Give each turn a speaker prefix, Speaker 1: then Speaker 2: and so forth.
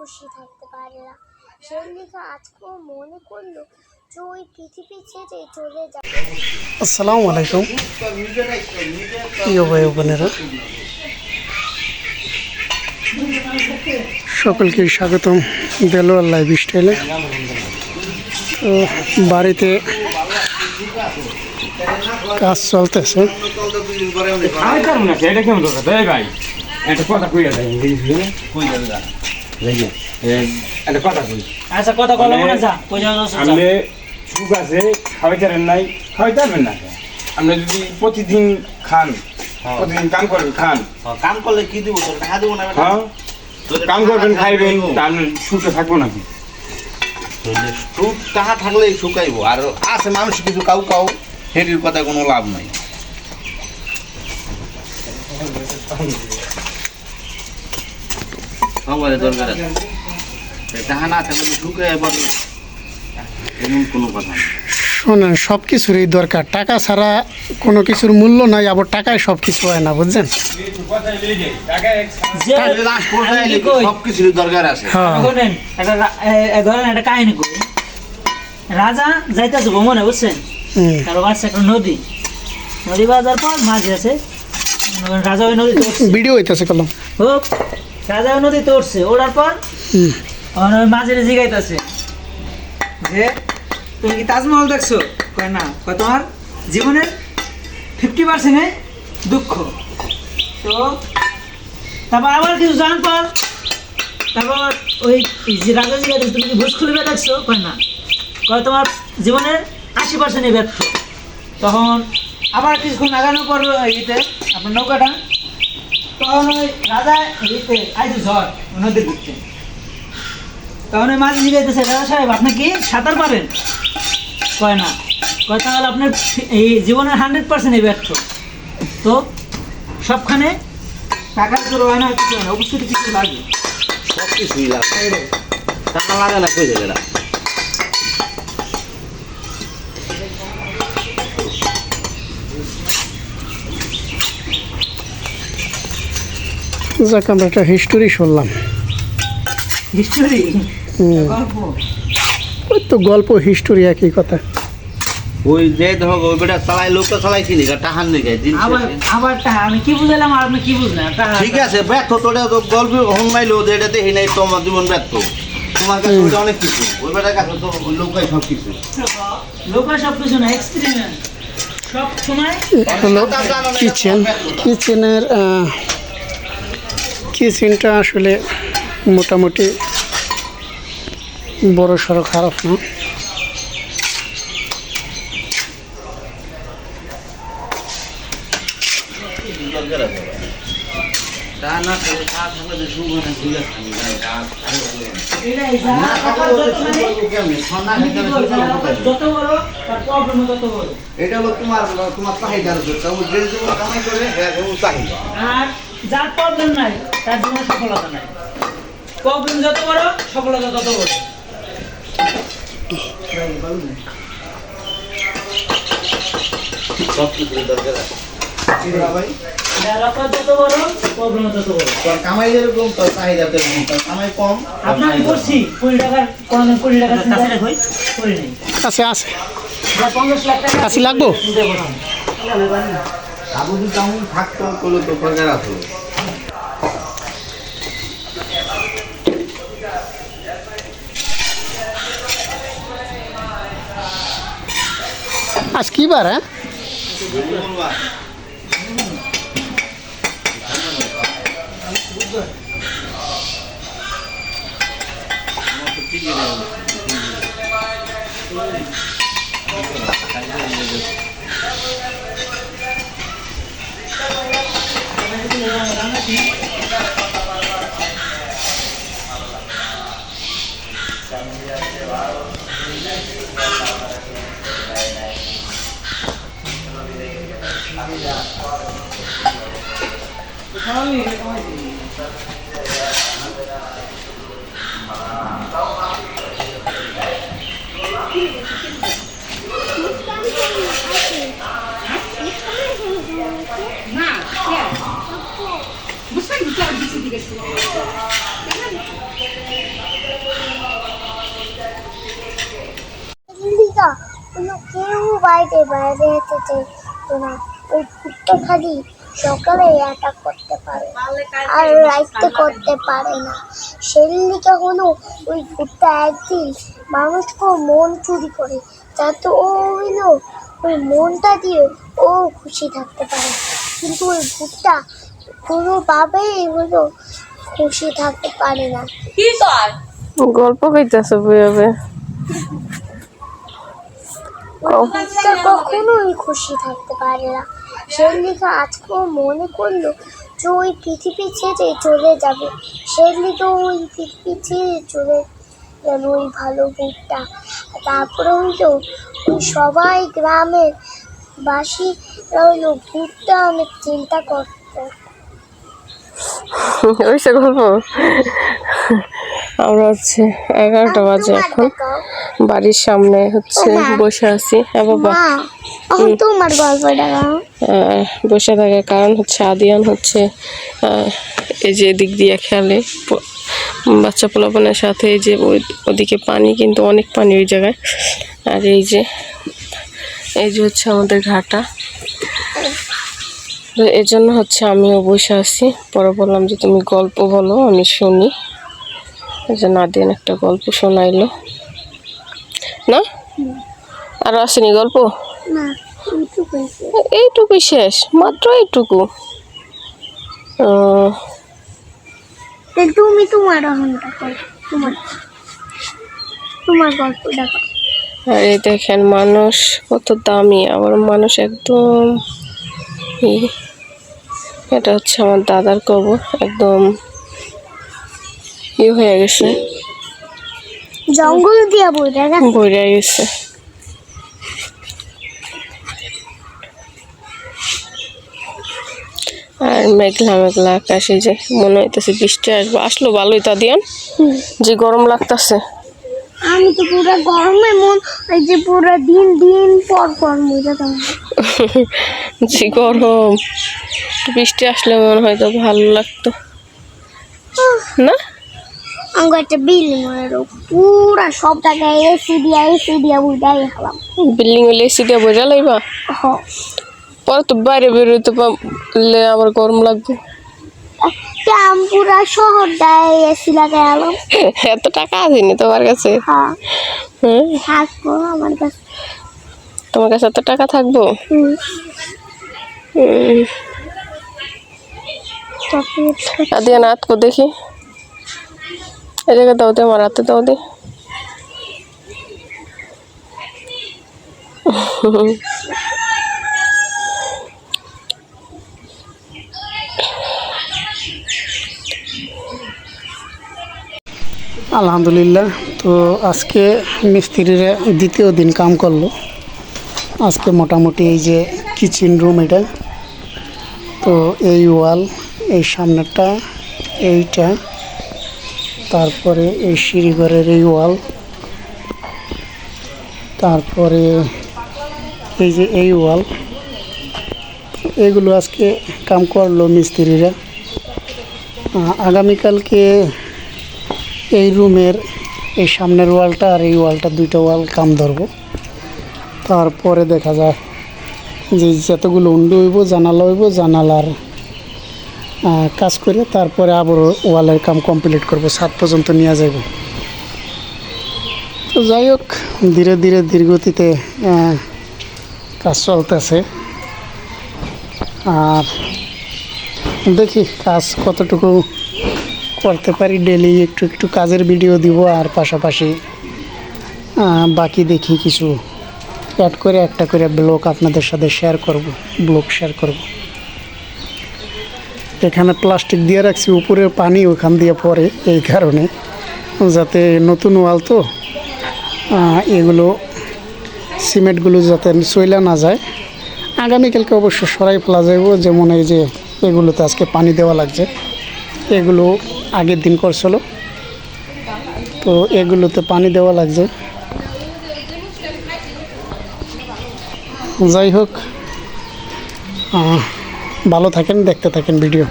Speaker 1: খুশি থাকতে পারে না। সেই লিখে আজকেও মনে করল যে ওই পৃথিবী ছেড়ে চলে যাবে
Speaker 2: আসসালামু আলাইকুম। প্রিয় ভাই বোনেরা সকলকে স্বাগতম দেলোয়ার লাইফ স্টাইলে। তো বাড়িতে কাজ চলতেছে।
Speaker 3: না এটা কেমন দরকার? ভাই একটা কথা কইয়া দেয় কই যাবে? না একটা কথা কই।
Speaker 4: আচ্ছা কথা বলো
Speaker 3: মানে
Speaker 4: না যা কই যাও যাও, যাও।
Speaker 3: আপনি সুখ আছে নাই না আপনি যদি প্রতিদিন খান প্রতিদিন কাম করেন খান।
Speaker 5: কাম করলে কি দিব? তোর টাকা দিব না বেটা?
Speaker 3: হ্যাঁ। কাম করবেন খাইবেন তা আপনি সুখে থাকব নাকি
Speaker 5: তাহলে সুখ টাকা থাকলেই শুকাইবো আর আছে মানুষ কিছু কাউ কাউ হেরির কথা কোনো লাভ নাই। সবাই দরকার আছে। না থাকলে এবার এমন কোনো কথা না
Speaker 2: শোনেন সব কিছুরই দরকার। টাকা ছাড়া কোনো কিছুর মূল্য নাই আবার টাকায় সব কিছু হয় না বুঝছেন?
Speaker 5: আছে।
Speaker 2: হ্যাঁ।
Speaker 4: রাজা যাইতেছে ভ্রমণে বুঝছেন? কারও বাচ্চা একটা নদী। নদী বাজার পর মাছ আছে রাজা ওই নদীতে উঠছে
Speaker 2: ভিডিও হইতেছে কলম।
Speaker 4: হোক রাজা ওই নদীতে উঠছে ওঠার পর মাঝের জিগাইতেছে। যে তুমি কি তাজমহল দেখছ? কয় না কয় তোমার জীবনের ফিফটি পার্সেন্টে দুঃখ। তো তারপর আবার কিছু জান পর তারপর ওই যে রাজা জিগাইতেছে তুমি কি ভুজ খুলবে দেখছ? কয় না। কয় তোমার জীবনের আশি পার্সেন্টই ব্যর্থ। তখন আবার কিছুক্ষণ আগানোর পর ইতে আপনার নৌকাটা তখন ওই রাজা ইতে আইতে ঝড়, নদীর ঘুরতে তখন ওই মাঝে জিগাইতেছে রাজা সাহেব, আপনি কি সাঁতার পারেন? কয় না। কয়, তাহলে আপনার এই জীবনের হান্ড্রেড পার্সেন্টই ব্যর্থ। তো সবখানে টাকার জোর হয় না, কিছু না উপস্থিতি কিছু লাগে।
Speaker 5: সব কিছুই লাগে। টাকা লাগে না, কই যাবে
Speaker 2: যাক আমরা একটা হিস্টোরি শুনলাম।
Speaker 4: হিস্টোরি গল্প?
Speaker 2: ওই তো গল্প হিস্টোরি একই কথা।
Speaker 5: ওই যে ধর ওই বেটা চালাই লোকটা চালাই নিকে?
Speaker 4: আবার
Speaker 5: শেষে।
Speaker 4: আমি কি বুঝাইলাম আর আপনি কি বুঝলেন?
Speaker 5: ঠিক আছে ব্যর্থ তোটা তো গল্প হনমাইলো যে এটা দেখি নাই তোমার জীবন ব্যর্থ। তোমার কাছে ওটা অনেক কিছু। ওই বেটার কাছে তো লোকাই সব কিছু
Speaker 4: লোকের সব কিছু না এক্সপেরিমেন্ট সব সময়
Speaker 2: কিচেন কিচেনের কিচেনটা আসলে মোটামুটি বড় সড়ো খারাপ না।
Speaker 5: এটা হলো তোমার তোমার চাহিদার উপর হ্যাঁ তেমন চাহিদা।
Speaker 4: আর যার প্রবলেম নাই তার জীবনে সফলতা নাই। প্রবলেম যত বড় সফলতা তত বড়।
Speaker 5: সব কিছুর দরকার আছে ভাই
Speaker 4: যার আপনার যত বড় প্রবলেম তত বড়
Speaker 5: তোর কামাই যেরকম তোর চাহিদা তেরকম তোর কামাই কম তোর
Speaker 4: আপনার আমি
Speaker 5: চাহিদা
Speaker 4: করছি কুড়ি টাকার কোনোদিন কুড়ি টাকা চিন্তা করি নাই
Speaker 2: আছে আছে
Speaker 4: যা পঞ্চাশ লাখ টাকা
Speaker 2: কাশি লাগবো?
Speaker 4: চিন্তা করলাম
Speaker 5: কম। আবু যদি তেমন থাকতো তাহলে তো দরকার আছে
Speaker 2: আজ কি বার হ্যাঁ?
Speaker 6: না বুঝছেন
Speaker 1: কেউ বাইরে বাইরে যেতে চাইতো ওই কুট্টো খালি সকালে অ্যাটাক করতে পারে। আর রাইতে করতে পারে না। সেদিকে হলো ওই ভূতটা একদিন মানুষকে মন চুরি করে যাতে ও হইল ওই মনটা দিয়ে ও খুশি থাকতে পারে। কিন্তু ওই ভূতটা কোনোভাবেই হলো খুশি থাকতে পারে না।
Speaker 6: গল্প কইতাছে
Speaker 1: ভূতটা কখনোই খুশি থাকতে পারে না। সেই লিখে আজকেও মনে করল যে ওই পৃথিবী ছেড়ে চলে যাবে। সেই লিখে ওই পৃথিবী ছেড়ে চলে গেল ওই ভালো ভূতটা তারপরে হইল ওই সবাই গ্রামের বাসীরা হইল ভূতটা অনেক চিন্তা করতো।
Speaker 6: ওইসে গল্প? আমরা হচ্ছে এগারোটা বাজে এখন। বাড়ির সামনে হচ্ছে বসে আছি। হ্যাঁ বাবা। বসে থাকার কারণ হচ্ছে আদিয়ান হচ্ছে এই যে এদিক দিয়ে খেলে। বাচ্চা পোলাপনের সাথে এই যে ওই- ওদিকে পানি কিন্তু অনেক পানি ওই জায়গায়। আর এই যে এই যে হচ্ছে আমাদের ঘাটা। এই জন্য হচ্ছে আমিও বসে আছি। পরে বললাম যে তুমি গল্প বলো আমি শুনি। এই যে নাদিয়ান একটা গল্প শোনাইলো। না? আর আসেনি গল্প?
Speaker 1: এইটুকু
Speaker 6: এইটুকুই শেষ। মাত্র এইটুকু।
Speaker 1: তুমি তোমার তোমার গল্পটা করো
Speaker 6: আর এই দেখেন মানুষ কত দামি আবার মানুষ একদম। এটা হচ্ছে আমার দাদার কবর একদম হয়ে গেছে।
Speaker 1: জঙ্গল দিয়া গেছে।
Speaker 6: বইরা গেছে। আর মেঘলা মেঘলা আকাশে যে মনে হইতেছে বৃষ্টি আসবে। আসলো ভালোই তা দিয়ান। যে গরম লাগতাছে।
Speaker 1: আমি তো পুরো গরমে মন এই যে পুরো দিন দিন পর পর মজা তো
Speaker 6: যে গরম। বৃষ্টি আসলে মনে হয়তো ভালো লাগতো। না?
Speaker 1: আমি একটা বিল্ডিং এর পুরা সব জায়গায় এসি দিয়া এসি দিয়া বুঝাই হলাম
Speaker 6: বিল্ডিং হলে এসি দিয়ে বোঝা
Speaker 1: হ।
Speaker 6: পরে তো বাইরে বেরোতে পারলে আবার গরম লাগবে।
Speaker 1: আমি পুরা শহরটায় এসি লাগাই এলাম
Speaker 6: এত টাকা আসেনি তোমার কাছে?
Speaker 1: হ্যাঁ
Speaker 6: হ্যাঁ?
Speaker 1: থাকব আমার কাছে।
Speaker 6: তোমার কাছে এত টাকা থাকব? আদিয়া নাথ কো দেখি। এই জায়গায় দাও দে, আমার হাতে দাও দে।
Speaker 2: আলহামদুলিল্লাহ, তো আজকে মিস্ত্রিরা দ্বিতীয় দিন কাম করল। আজকে মোটামুটি এই যে কিচেন রুম এটা, তো এই ওয়াল এই সামনেরটা, এইটা তারপরে এই সিঁড়িঘরের এই ওয়াল, তারপরে এই যে এই ওয়াল, এগুলো আজকে কাম করল মিস্ত্রিরা। আগামীকালকে এই রুমের এই সামনের ওয়ালটা আর এই ওয়ালটা দুইটা ওয়াল কাম ধরবো। তারপরে দেখা যায় যে যতগুলো উন্ডু হইব, জানালা হইব, জানালার কাজ করে তারপরে আবার ওয়ালের কাম কমপ্লিট করব সাত পর্যন্ত নিয়ে যাব। তো যাই হোক ধীরে ধীরে আহ, কাজ চলতেছে। আর দেখি কাজ কতটুকু করতে পারি ডেলি একটু একটু কাজের ভিডিও দিব আর পাশাপাশি বাকি দেখি কিছু অ্যাড করে একটা করে ব্লগ আপনাদের সাথে শেয়ার করব ব্লগ শেয়ার করব। এখানে প্লাস্টিক দিয়ে রাখছি উপরে পানি ওখান দিয়ে পড়ে এই কারণে। যাতে নতুন ওয়াল তো এগুলো, সিমেন্টগুলো যাতে চইলা না যায়। আগামীকালকে অবশ্য সরাই ফেলা যাইব, যেমন এই যে এগুলোতে আজকে পানি দেওয়া লাগছে। এগুলো আগের দিন করছিল। তো এগুলোতে পানি দেওয়া লাগছে। যাই হোক ভালো থাকেন দেখতে থাকেন ভিডিও